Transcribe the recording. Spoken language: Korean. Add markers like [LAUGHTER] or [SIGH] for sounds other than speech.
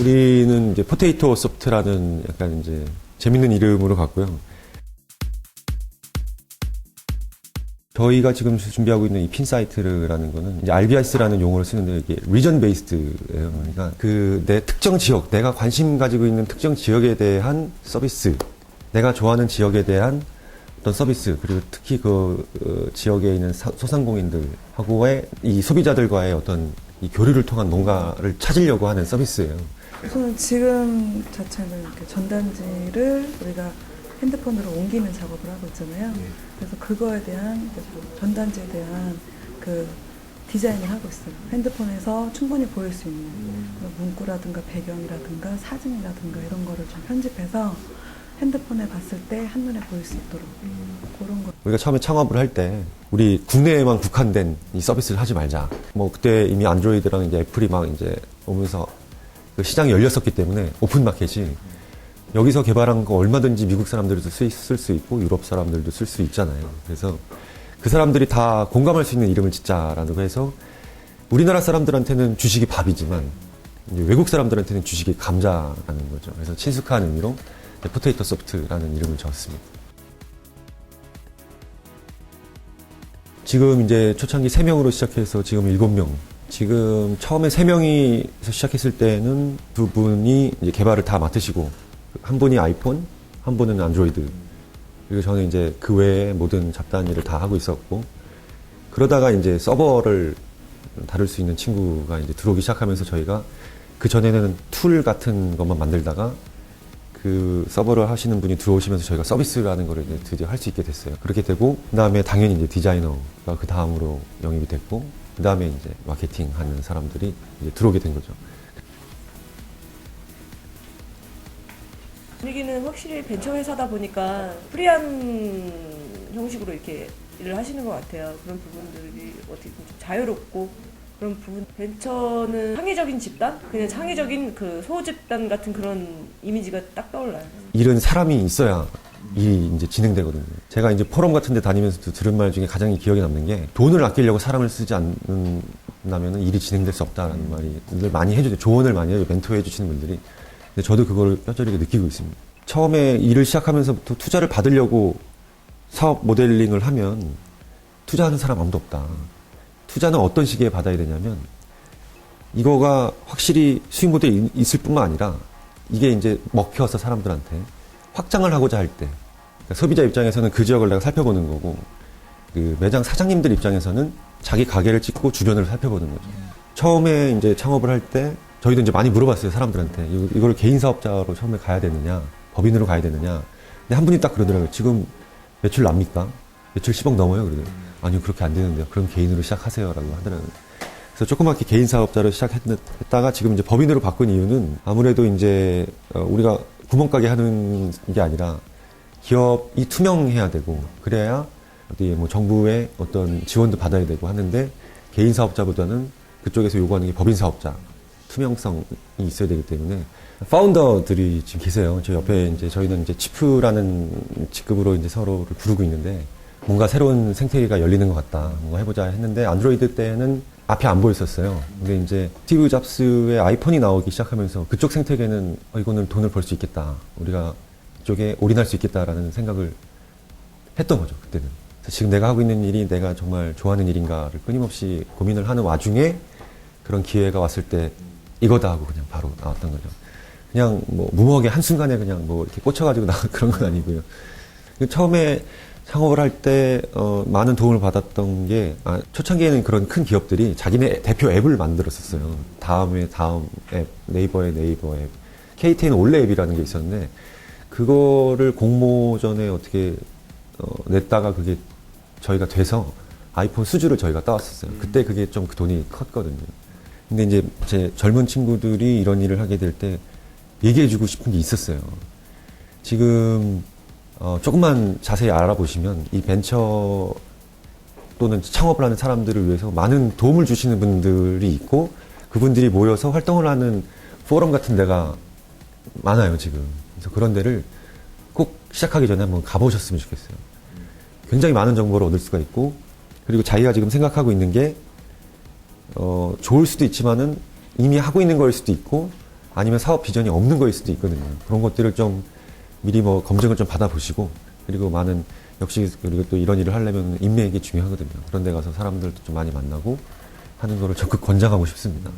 우리는 이제 포테이토 소프트라는 약간 이제 재밌는 이름으로 갔고요. 저희가 지금 준비하고 있는 이 핀 사이트라는 거는 이제 RBS라는 용어를 쓰는데 이게 리전 베이스드예요. 그러니까 그 내 특정 지역, 내가 관심 가지고 있는 특정 지역에 대한 서비스, 내가 좋아하는 지역에 대한 어떤 서비스 그리고 특히 그 어, 지역에 있는 사- 소상공인들하고의 이 소비자들과의 어떤 이 교류를 통한 뭔가를 찾으려고 하는 서비스예요. 우선 지금 자체는 이렇게 전단지를 우리가 핸드폰으로 옮기는 작업을 하고 있잖아요. 그래서 그거에 대한 뭐 전단지에 대한 그 디자인을 하고 있어요. 핸드폰에서 충분히 보일 수 있는 그런 문구라든가 배경이라든가 사진이라든가 이런 거를 좀 편집해서 핸드폰에 봤을 때 한눈에 보일 수 있도록 그런 거. 우리가 처음에 창업을 할 때 우리 국내에만 국한된 이 서비스를 하지 말자. 뭐 그때 이미 안드로이드랑 이제 애플이 막 이제 오면서 그 시장이 열렸었기 때문에 오픈 마켓이 여기서 개발한 거 얼마든지 미국 사람들도 쓸 수 있고 유럽 사람들도 쓸 수 있잖아요. 그래서 그 사람들이 다 공감할 수 있는 이름을 짓자라고 해서 우리나라 사람들한테는 주식이 밥이지만 외국 사람들한테는 주식이 감자라는 거죠. 그래서 친숙한 의미로 이제 포테이토 소프트라는 이름을 지었습니다. 지금 이제 초창기 3명으로 시작해서 지금 7명. 지금 처음에 3명이 시작했을 때는 두 분이 이제 개발을 다 맡으시고 한 분이 아이폰, 한 분은 안드로이드. 그리고 저는 이제 그 외에 모든 잡다한 일을 다 하고 있었고 그러다가 이제 서버를 다룰 수 있는 친구가 이제 들어오기 시작하면서 저희가 그 전에는 툴 같은 것만 만들다가 그 서버를 하시는 분이 들어오시면서 저희가 서비스라는 거를 이제 드디어 할 수 있게 됐어요. 그렇게 되고 그 다음에 당연히 이제 디자이너가 그 다음으로 영입이 됐고 그 다음에 이제 마케팅 하는 사람들이 이제 들어오게 된 거죠. 분위기는 확실히 벤처 회사다 보니까 프리한 형식으로 이렇게 일을 하시는 것 같아요. 그런 부분들이 어떻게 좀 자유롭고 그런 부분. 벤처는 창의적인 집단, 그냥 창의적인 그 소집단 같은 그런 이미지가 딱 떠올라요. 일은 사람이 있어야 일이 이제 진행되거든요. 제가 이제 포럼 같은 데 다니면서도 들은 말 중에 가장 기억에 남는 게 돈을 아끼려고 사람을 쓰지 않는다면 일이 진행될 수 없다라는 말이 늘 많이 해주죠. 조언을 많이 해요. 멘토해 주시는 분들이. 근데 저도 그걸 뼈저리게 느끼고 있습니다. 처음에 일을 시작하면서부터 투자를 받으려고 사업 모델링을 하면 투자하는 사람 아무도 없다. 투자는 어떤 시기에 받아야 되냐면 이거가 확실히 수익 모델이 있을 뿐만 아니라 이게 이제 먹혀서 사람들한테 확장을 하고자 할 때 그러니까 소비자 입장에서는 그 지역을 내가 살펴보는 거고 그 매장 사장님들 입장에서는 자기 가게를 찍고 주변을 살펴보는 거죠. 처음에 이제 창업을 할 때 저희도 이제 많이 물어봤어요 사람들한테. 이걸 개인 사업자로 처음에 가야 되느냐 법인으로 가야 되느냐. 근데 한 분이 딱 그러더라고요. 지금 매출 납니까? 매출 10억 넘어요? 그러더라고요. 아니요 그렇게 안 되는데요. 그럼 개인으로 시작하세요라고 하더라고요. 그래서 조그맣게 개인 사업자로 시작했다가 지금 이제 법인으로 바꾼 이유는 아무래도 이제 어, 우리가 구멍가게 하는 게 아니라 기업이 투명해야 되고 그래야 어디 뭐 정부의 어떤 지원도 받아야 되고 하는데 개인 사업자보다는 그쪽에서 요구하는 게 법인 사업자 투명성이 있어야 되기 때문에 파운더들이 지금 계세요. 저 옆에 이제 저희는 이제 치프라는 직급으로 이제 서로를 부르고 있는데 뭔가 새로운 생태계가 열리는 것 같다. 뭔가 해보자 했는데 안드로이드 때는 앞이 안 보였었어요. 근데 이제 스티브 잡스의 아이폰이 나오기 시작하면서 그쪽 생태계는 어, 이거는 돈을 벌 수 있겠다. 우리가 이쪽에 올인할 수 있겠다라는 생각을 했던 거죠. 그때는. 그래서 지금 내가 하고 있는 일이 내가 정말 좋아하는 일인가를 끊임없이 고민을 하는 와중에 그런 기회가 왔을 때 이거다 하고 그냥 바로 나왔던 거죠. 그냥 뭐 무모하게 한순간에 그냥 뭐 이렇게 꽂혀가지고 [LAUGHS] 나온 그런 건 아니고요. 그 처음에 창업을 할 때 어, 많은 도움을 받았던 게 아, 초창기에는 그런 큰 기업들이 자기네 대표 앱을 만들었었어요. 다음에 다음 앱, 네이버의 네이버 앱, KT는 올레 앱이라는 게 있었는데 그거를 공모전에 어떻게 어, 냈다가 그게 저희가 돼서 아이폰 수주를 저희가 따왔었어요. 그때 그게 좀 그 돈이 컸거든요. 근데 이제 제 젊은 친구들이 이런 일을 하게 될 때 얘기해주고 싶은 게 있었어요. 지금 어, 조금만 자세히 알아보시면 이 벤처 또는 창업을 하는 사람들을 위해서 많은 도움을 주시는 분들이 있고 그분들이 모여서 활동을 하는 포럼 같은 데가 많아요 지금. 그래서 그런 데를 꼭 시작하기 전에 한번 가보셨으면 좋겠어요. 굉장히 많은 정보를 얻을 수가 있고 그리고 자기가 지금 생각하고 있는 게 어, 좋을 수도 있지만은 이미 하고 있는 거일 수도 있고 아니면 사업 비전이 없는 거일 수도 있거든요. 그런 것들을 좀 미리 뭐 검증을 좀 받아보시고 그리고 많은 역시 그리고 또 이런 일을 하려면 인맥이 중요하거든요. 그런 데 가서 사람들도 좀 많이 만나고 하는 거를 적극 권장하고 싶습니다.